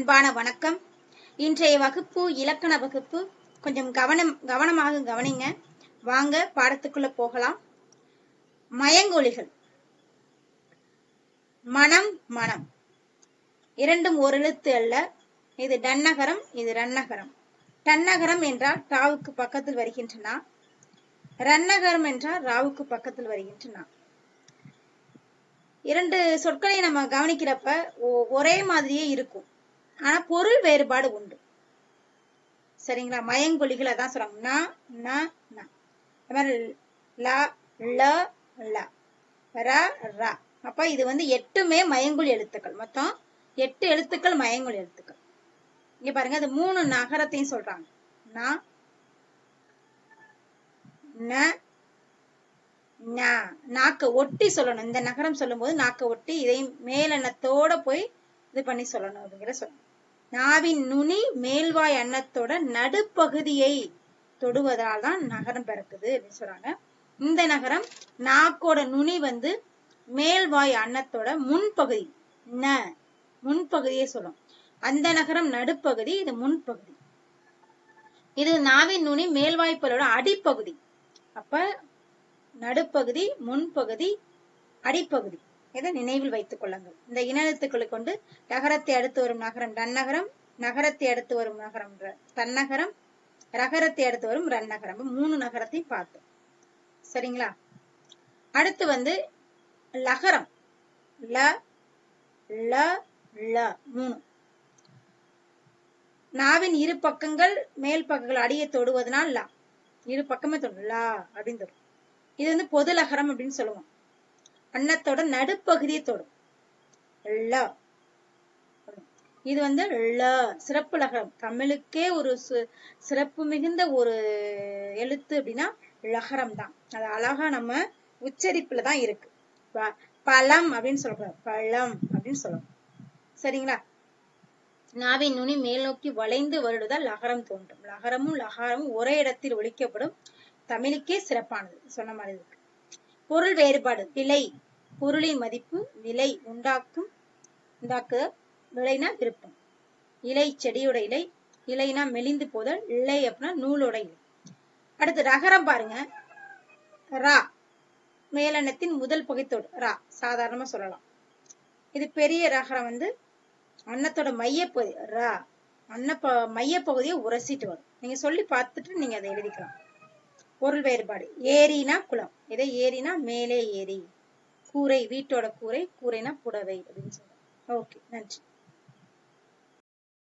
அன்பான வணக்கம். இன்றைய வகுப்பு இலக்கண வகுப்பு. கொஞ்சம் கவனம் கவனமாக கவனிங்க. வாங்க பாடத்துக்குள்ள போகலாம். மயங்கொலிகள். மனம் மனம். இரண்டும் ஒரு எழுத்து அல்ல. இது டன்னகரம் இது ரன்னகரம். டன்னகரம் என்றால் டாவுக்கு பக்கத்தில் வருகின்றன? ரன்னகரம் என்றால் ராவுக்கு பக்கத்தில் வருகின்றன? இரண்டு சொற்களை நம்ம கவனிக்கிறப்ப ஒ- ஒரே மாதிரியே இருக்கும். ஆனா பொருள் வேறுபாடு உண்டு. சரிங்களா? மயங்கொலிகள் அதான் சொல்றாங்க. நா ந அது மாதிரி ல ல ல. ர ர. அப்ப இது வந்து எட்டுமே மயங்குழி எழுத்துக்கள். மொத்தம் எட்டு எழுத்துக்கள் மயங்குழி எழுத்துக்கள். இங்க பாருங்க அது மூணு நகரத்தையும் சொல்றாங்க. ந ந நாக்க ஒட்டி சொல்லணும். இந்த நகரம் சொல்லும்போது நாக்க ஒட்டி இதையும் மேலெண்ணத்தோட போய் இது பண்ணி சொல்லணும் அப்படிங்கிற சொல்லணும் நாவின் நுனி மேல்வாய் அன்னத்தோட நடுப்பகுதியை தொடுவதால் தான் நகரம் பிறக்குது அப்படின்னு சொல்றாங்க. இந்த நகரம் நாக்கோட நுனி வந்து மேல்வாய் அன்னத்தோட முன்பகுதி ந முன்பகுதியை சொல்லும். அந்த நகரம் நடுப்பகுதி இது முன்பகுதி. இது நாவின் நுனி மேல்வாய்ப்பலோட அடிப்பகுதி. அப்ப நடுப்பகுதி முன்பகுதி அடிப்பகுதி. இதை நினைவில் வைத்துக் கொள்ளுங்கள். இந்த இனத்துக்களை கொண்டு நகரத்தை அடுத்து வரும் நகரம் டன்னகரம் நகரத்தை அடுத்து வரும் நகரம் தன்னகரம் ரகரத்தை அடுத்து வரும் ரன்னகரம். மூணு நகரத்தையும் பார்த்தோம். சரிங்களா? அடுத்து வந்து லகரம். ல ல ல. மூணு. நாவின் இரு பக்கங்கள் மேல் பக்கங்கள் அடியை தொடுவதனால் லா. இரு பக்கமே தொடும். லா அப்படின்னு தொடும். இது வந்து பொது லகரம் அப்படின்னு சொல்லுவோம். அன்னத்தோட நடுப்பகுதியை தொடும். ல இது வந்து ல சிறப்பு லகரம். தமிழுக்கே ஒரு சு- சிறப்பு மிகுந்த ஒரு எழுத்து அப்படின்னா லகரம் தான். அது அழகா நம்ம உச்சரிப்புல தான் இருக்கு. ப- பழம் அப்படின்னு சொல்றோம். பழம் அப்படின்னு சொல்லணும் சரிங்களா? நாவின் நுனி மேல் நோக்கி வளைந்து வருடுதல் லகரம் தோன்றும். லகரமும் லகாரமும் ஒரே இடத்தில் ஒழிக்கப்படும் தமிழுக்கே சிறப்பானது. சொன்ன மாதிரி இருக்கு. பொருள் வேறுபாடு விலை பொருளின் மதிப்பு விலை உண்டாக்கும் உண்டாக்கு விலைனா விருப்பம். இலை செடியோட இலை இலைனா மெலிந்து போதல் இலை அப்படின்னா நூலோட இலை. அடுத்து ரகரம் பாருங்க. ரா மேலெண்ணத்தின் முதல் பகுத்தோடு ரா சாதாரணமா சொல்லலாம். இது பெரிய ரகரம் வந்து அன்னத்தோட மையப்பகுதி ரா அன்ன ப- மையப்பகுதியை உரசிட்டு வரும். நீங்க சொல்லி பார்த்துட்டு நீங்க அதை எழுதிக்கலாம். பொருள் வேறுபாடு. ஏரினா குளம். இதை ஏரினா? மேலே ஏரி. கூரை வீட்டோட கூரை கூரைனா புடவை அப்படின்னு சொல்றேன் ஓகே நன்றி.